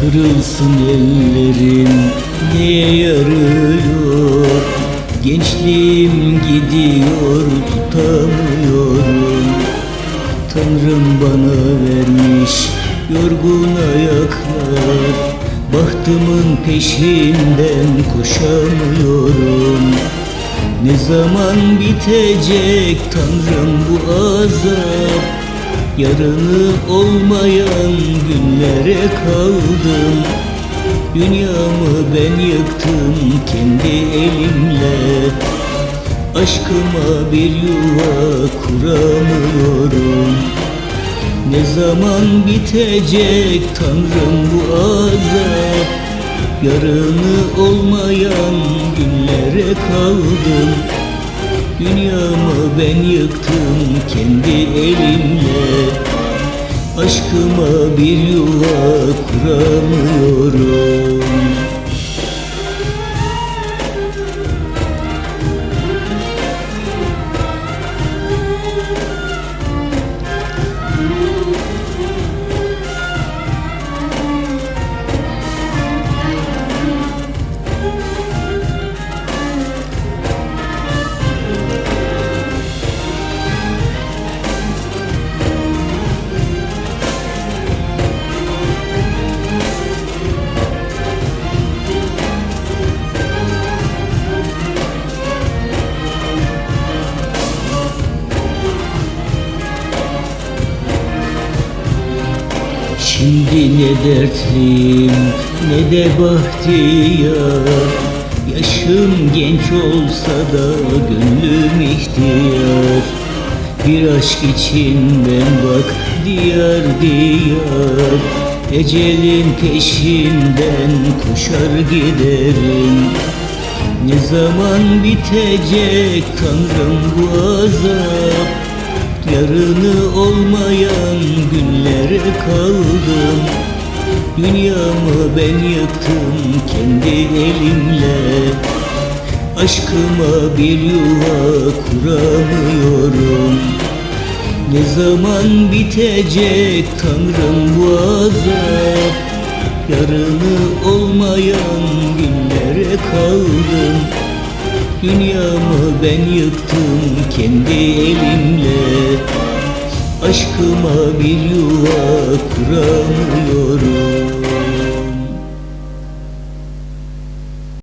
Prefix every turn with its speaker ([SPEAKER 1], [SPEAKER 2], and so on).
[SPEAKER 1] Kırılsın ellerim neye yarıyor? Gençliğim gidiyor tutamıyorum. Tanrım bana vermiş yorgun ayaklar. Bahtımın peşinden koşamıyorum. Ne zaman bitecek Tanrım bu azap Yarını olmayan günlere kaldım. Dünyamı ben yıktım kendi elimle. Aşkıma bir yuva kuramıyorum. Ne zaman bitecek Tanrım bu azap Yarını olmayan günlere kaldım. Dünyamı ben yıktım kendi elimle Aşkıma bir yuva kuramıyorum Şimdi ne dertliyim ne de bahtiyar. Yaşım genç olsa da gönlüm ihtiyar. Bir aşk için ben bak diyar diyar. Ecelin peşinden koşar giderim. Ne zaman bitecek Tanrım bu azap Yarını olmayan günlere kaldım Dünyamı ben yıktım kendi elimle. Aşkıma bir yuva kuramıyorum. Ne zaman bitecek Tanrım bu azap? Yarını olmayan günlere kaldım Dünyamı ben yıktım kendi elimle. Aşkıma bir yuva kuramıyorum